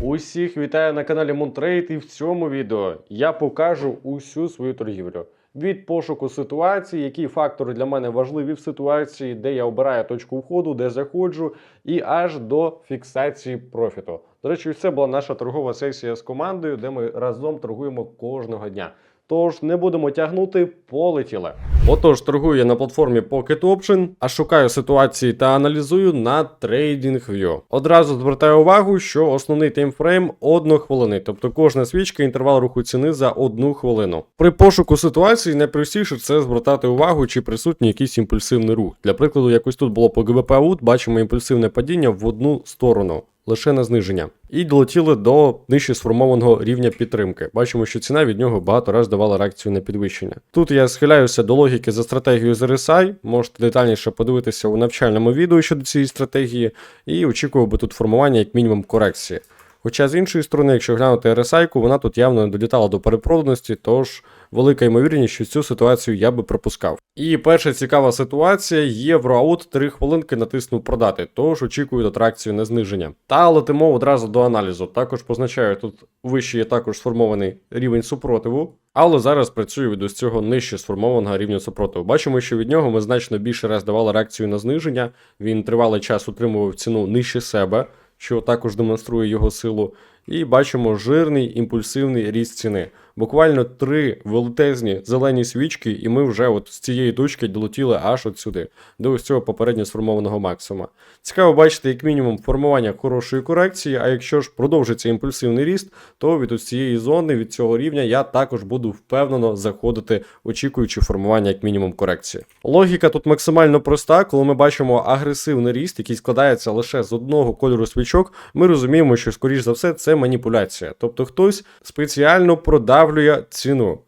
Усіх вітаю на каналі Moontrade і в цьому відео я покажу усю свою торгівлю. Від пошуку ситуації, які фактори для мене важливі в ситуації, де я обираю точку входу, де заходжу, і аж до фіксації профіту. До речі, це була наша торгова сесія з командою, де ми разом торгуємо кожного дня. Тож не будемо тягнути, полетіли. Отож, торгую я на платформі Pocket Option, а шукаю ситуації та аналізую на TradingView. Одразу звертаю увагу, що основний таймфрейм однохвилини, тобто кожна свічка інтервал руху ціни за одну хвилину. При пошуку ситуації найпростіше це звертати увагу, чи присутній якийсь імпульсивний рух. Для прикладу, якось тут було по ГБП АУТ, бачимо імпульсивне падіння в одну сторону лише на зниження. І долетіли до нижче сформованого рівня підтримки. Бачимо, що ціна від нього багато разів давала реакцію на підвищення. Тут я схиляюся до логіки за стратегією з RSI, можете детальніше подивитися у навчальному відео щодо цієї стратегії, і очікував би тут формування як мінімум корекції. Хоча з іншої сторони, якщо глянути RSI, вона тут явно не долітала до перепроданості, тож велика ймовірність, що цю ситуацію я би пропускав. І перша цікава ситуація євроаут 3 хвилинки натиснув продати, тож очікую до тракцію на зниження. Та летимо одразу до аналізу. Також позначаю, тут вищий є також сформований рівень супротиву. Але зараз працюю від ось цього нижче сформованого рівня супротиву. Бачимо, що від нього ми значно більше раз давали реакцію на зниження. Він тривалий час утримував ціну нижче себе, що також демонструє його силу. І бачимо жирний імпульсивний ріст ціни. Буквально три велетезні зелені свічки, і ми вже от з цієї точки долетіли аж от сюди, до ось цього попередньо сформованого максимума. Цікаво бачити, як мінімум, формування хорошої корекції, а якщо ж продовжиться імпульсивний ріст, то від ось цієї зони, від цього рівня, я також буду впевнено заходити, очікуючи формування як мінімум корекції. Логіка тут максимально проста, коли ми бачимо агресивний ріст, який складається лише з одного кольору свічок, ми розуміємо, що скоріш за все це маніпуляція. Тобто хтось спеціально продавлює ціну.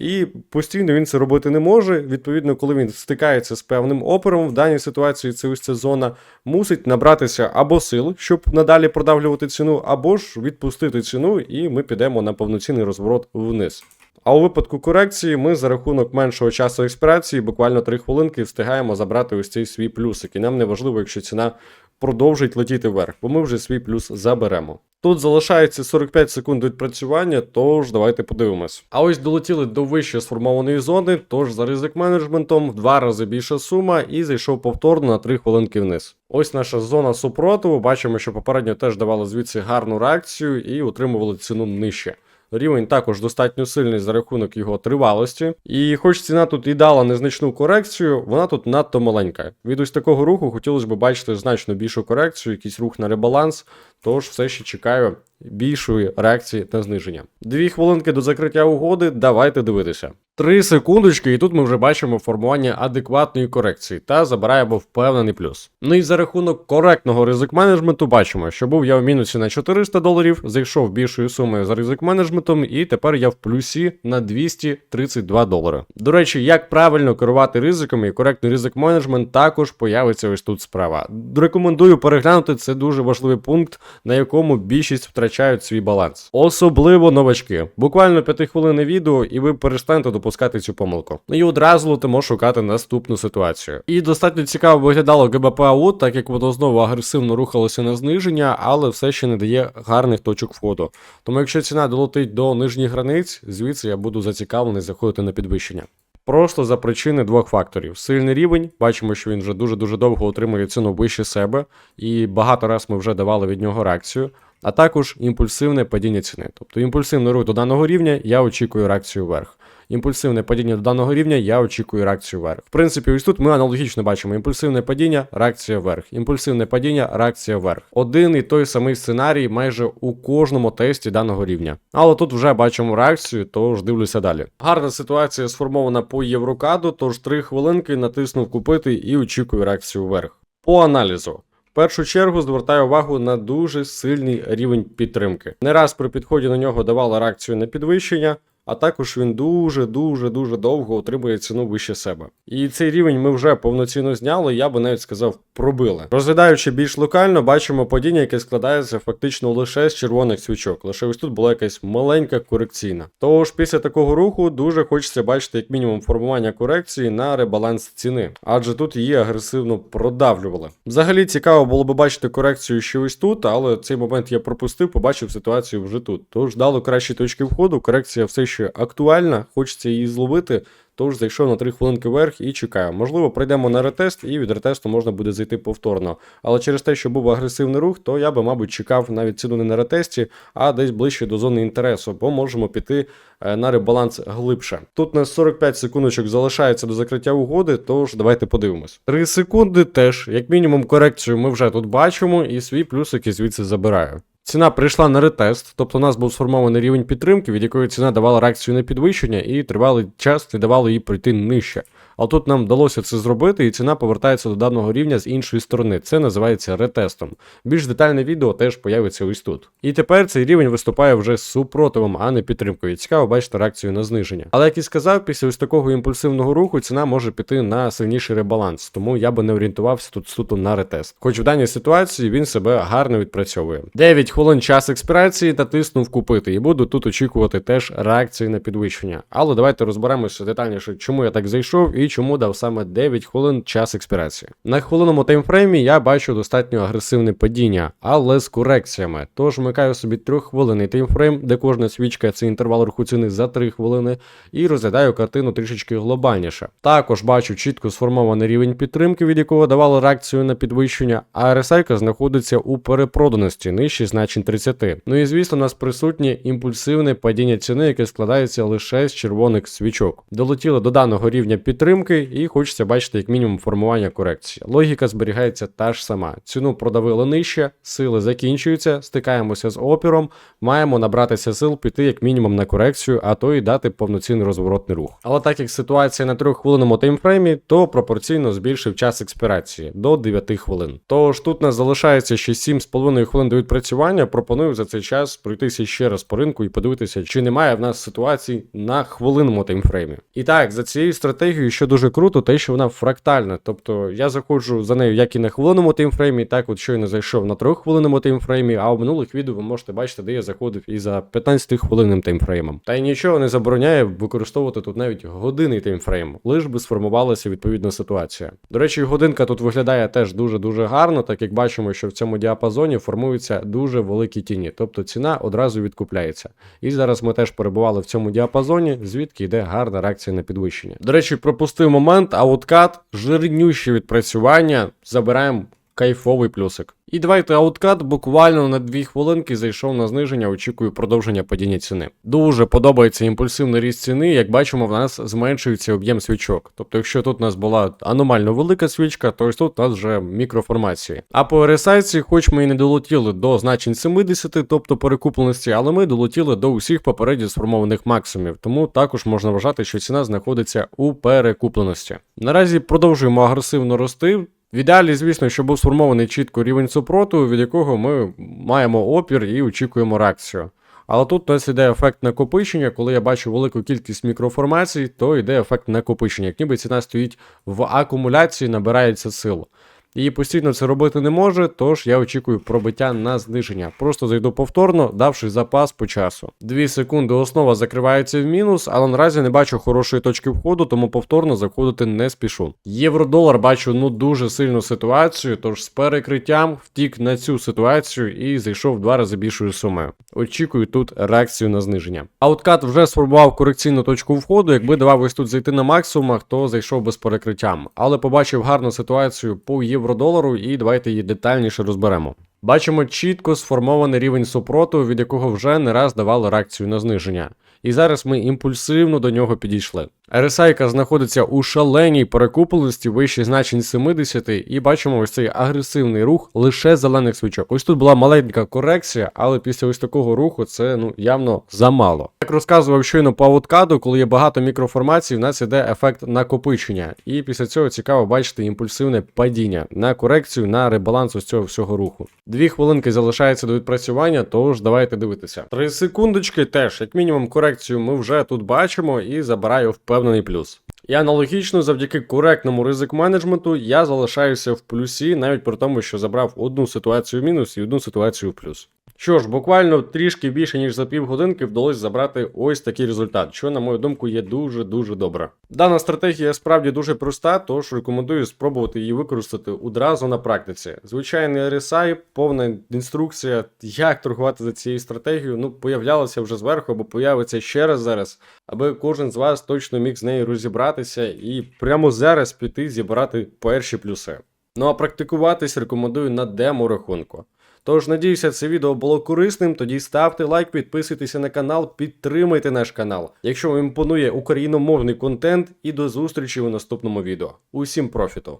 І постійно він це робити не може. Відповідно, коли він стикається з певним опором, в даній ситуації це ось ця зона мусить набратися або сил, щоб надалі продавлювати ціну, або ж відпустити ціну, і ми підемо на повноцінний розворот вниз. А у випадку корекції ми за рахунок меншого часу експірації, буквально 3 хвилинки, встигаємо забрати ось цей свій плюсик. І нам не важливо, якщо ціна продовжить летіти вверх, бо ми вже свій плюс заберемо. Тут залишається 45 секунд відпрацювання, тож давайте подивимось. А ось долетіли до вище сформованої зони, тож за ризик менеджментом в два рази більша сума і зайшов повторно на 3 хвилинки вниз. Ось наша зона супротиву. Бачимо, що попередньо теж давали звідси гарну реакцію і утримували ціну нижче. Рівень також достатньо сильний за рахунок його тривалості. І хоч ціна тут і дала незначну корекцію, вона тут надто маленька. Від ось такого руху хотілося б бачити значно більшу корекцію, якийсь рух на ребаланс, тож все ще чекаю більшої реакції на зниження. Дві хвилинки до закриття угоди, давайте дивитися. Три секундочки, і тут ми вже бачимо формування адекватної корекції та забираємо впевнений плюс. Ну і за рахунок коректного ризик менеджменту бачимо, що був я в мінусі на 400 доларів, зайшов більшою сумою за ризик менеджментом, і тепер я в плюсі на 232 долари. До речі, як правильно керувати ризиками і коректний ризик менеджмент також появиться ось тут справа. Рекомендую переглянути це дуже важливий пункт, на якому більшість втрачають свій баланс. Особливо новачки. Буквально 5 хвилин відео, і ви перестанете допускати цю помилку. Ну і одразу летимо шукати наступну ситуацію. І достатньо цікаво виглядало ГБП АУ, так як воно знову агресивно рухалося на зниження, але все ще не дає гарних точок входу. Тому якщо ціна долетить до нижніх границь, звідси я буду зацікавлений заходити на підвищення. Просто за причини двох факторів: сильний рівень, бачимо, що він вже дуже-дуже довго отримує ціну вище себе, і багато раз ми вже давали від нього реакцію. А також імпульсивне падіння ціни. Тобто імпульсивний рух до даного рівня, я очікую реакцію вверх. Імпульсивне падіння до даного рівня, я очікую реакцію вверх. В принципі, ось тут ми аналогічно бачимо: імпульсивне падіння, реакція вверх. Імпульсивне падіння, реакція вверх. Один і той самий сценарій майже у кожному тесті даного рівня. Але тут вже бачимо реакцію, тож дивлюся далі. Гарна ситуація сформована по Єврокаду, тож 3 хвилинки натиснув купити і очікую реакцію вверх. По аналізу. Першу чергу звертаю увагу на дуже сильний рівень підтримки. Не раз при підході на нього давала реакцію на підвищення. А також він дуже дуже дуже довго отримує ціну вище себе. І цей рівень ми вже повноцінно зняли, я би навіть сказав, пробили. Розглядаючи більш локально, бачимо падіння, яке складається фактично лише з червоних свічок. Лише ось тут була якась маленька корекційна. Тож після такого руху дуже хочеться бачити як мінімум формування корекції на ребаланс ціни, адже тут її агресивно продавлювали. Взагалі цікаво було би бачити корекцію ще ось тут, але цей момент я пропустив, побачив ситуацію вже тут. Тож дало кращі точки входу, корекція все ще актуальна, хочеться її зловити. Тож зайшов на 3 хвилинки вверх і чекаю. Можливо, пройдемо на ретест, і від ретесту можна буде зайти повторно. Але через те, що був агресивний рух, то я би, мабуть, чекав навіть ціну не на ретесті, а десь ближче до зони інтересу, бо можемо піти е, на ребаланс глибше. Тут у нас 45 секундочок залишається до закриття угоди, тож давайте подивимось. 3 секунди теж, як мінімум, корекцію ми вже тут бачимо, і свій плюсик звідси забираю. Ціна прийшла на ретест, тобто у нас був сформований рівень підтримки, від якої ціна давала реакцію на підвищення, і тривалий час не давало їй пройти нижче. А тут нам вдалося це зробити, і ціна повертається до даного рівня з іншої сторони. Це називається ретестом. Більш детальне відео теж появиться ось тут. І тепер цей рівень виступає вже з супротивом, а не підтримкою. Цікаво бачити реакцію на зниження. Але як і сказав, після ось такого імпульсивного руху ціна може піти на сильніший ребаланс, тому я би не орієнтувався тут суто на ретест. Хоч в даній ситуації він себе гарно відпрацьовує. 9 хвилин час експірації та тиснув купити, і буду тут очікувати теж реакції на підвищення. Але давайте розберемося детальніше, чому я так зайшов і чому дав саме 9 хвилин час експірації. На хвилинному таймфреймі я бачу достатньо агресивне падіння, але з корекціями. Тож вмикаю собі 3-хвилинний таймфрейм, де кожна свічка це інтервал руху ціни за 3 хвилини, і розглядаю картину трішечки глобальніше. Також бачу чітко сформований рівень підтримки, від якого давало реакцію на підвищення, а RSI знаходиться у перепроданості нижче значень 30. Ну і звісно, у нас присутнє імпульсивне падіння ціни, яке складається лише з червоних свічок. Долетіло до даного рівня підтримки, і хочеться бачити як мінімум формування корекції. Логіка зберігається та ж сама. Ціну продавили нижче, сили закінчуються, стикаємося з опіром, маємо набратися сил піти як мінімум на корекцію, а то і дати повноцінний розворотний рух. Але так як ситуація на 3-хвилинному таймфреймі, то пропорційно збільшив час експірації до 9 хвилин. Тож тут нас залишається ще 7,5 хвилин до відпрацювання. Пропоную за цей час пройтися ще раз по ринку і подивитися, чи немає в нас ситуацій на хвилинному таймфреймі. І так, за цією стратегією, що дуже круто, те, що вона фрактальна. Тобто я заходжу за нею як і на хвилинному таймфреймі, так от щойно зайшов на 3-хвилинному таймфреймі, а у минулих відео ви можете бачити, де я заходив і за 15-хвилинним таймфреймом. Та й нічого не забороняє використовувати тут навіть годинний таймфрейм, лиш би сформувалася відповідна ситуація. До речі, годинка тут виглядає теж дуже-дуже гарно, так як бачимо, що в цьому діапазоні формуються дуже великі тіні, тобто ціна одразу відкупляється. І зараз ми теж перебували в цьому діапазоні, звідки йде гарна реакція на підвищення. До речі, пропустив момент, ауткат, жирнюще відпрацювання. Забираємо кайфовий плюсик. І давайте ауткат буквально на 2 хвилинки зайшов на зниження, очікую продовження падіння ціни. Дуже подобається імпульсивний ріст ціни. Як бачимо, в нас зменшується об'єм свічок. Тобто, якщо тут у нас була аномально велика свічка, то ось тут у нас вже мікроформації. А по RSI, хоч ми і не долетіли до значень 70, тобто перекупленості, але ми долетіли до усіх попередньо сформованих максимумів, тому також можна вважати, що ціна знаходиться у перекупленості. Наразі продовжуємо агресивно рости. В ідеалі, звісно, що був сформований чітко рівень супроту, від якого ми маємо опір і очікуємо реакцію. Але тут у нас іде ефект накопичення, коли я бачу велику кількість мікроформацій, то йде ефект накопичення. Як ніби ціна стоїть в акумуляції, набирається сил. І постійно це робити не може, тож я очікую пробиття на зниження. Просто зайду повторно, давши запас по часу. Дві секунди основа закривається в мінус, але наразі не бачу хорошої точки входу, тому повторно заходити не спішу. Євро-долар бачу ну дуже сильну ситуацію, тож з перекриттям втік на цю ситуацію і зайшов в два рази більшою сумою. Очікую тут реакцію на зниження. Ауткат вже сформував корекційну точку входу. Якби давав ось тут зайти на максимумах, то зайшов без перекриттям. Але побачив гарну ситуацію по євро-долару, і давайте її детальніше розберемо. Бачимо чітко сформований рівень супроту, від якого вже не раз давали реакцію на зниження. І зараз ми імпульсивно до нього підійшли. RSI, яка знаходиться у шаленій перекупленості вище значень 70, і бачимо ось цей агресивний рух лише зелених свічок. Ось тут була маленька корекція, але після ось такого руху це ну явно замало. Як розказував щойно по ауткаду, коли є багато мікроформацій, в нас іде ефект накопичення. І після цього цікаво бачити імпульсивне падіння на корекцію, на ребаланс ось цього всього руху. Дві хвилинки залишається до відпрацювання, тож давайте дивитися. Три секундочки теж, як мінімум, корекцію ми вже тут бачимо і забираю впевнений плюс. І аналогічно, завдяки коректному ризик менеджменту, я залишаюся в плюсі, навіть при тому, що забрав одну ситуацію в мінус і одну ситуацію в плюс. Що ж, буквально трішки більше ніж за півгодинки вдалося забрати ось такий результат, що, на мою думку, є дуже дуже добре. Дана стратегія справді дуже проста, тож рекомендую спробувати її використати одразу на практиці. Звичайний RSI, повна інструкція, як торгувати за цією стратегією, ну появлялася вже зверху, або появиться ще раз зараз, аби кожен з вас точно міг з нею розібратися і прямо зараз піти зібрати перші плюси. Ну а практикуватись рекомендую на демо рахунку. Тож, надіюся, це відео було корисним. Тоді ставте лайк, підписуйтеся на канал, підтримайте наш канал. Якщо вам імпонує україномовний контент, і до зустрічі у наступному відео. Усім профіту!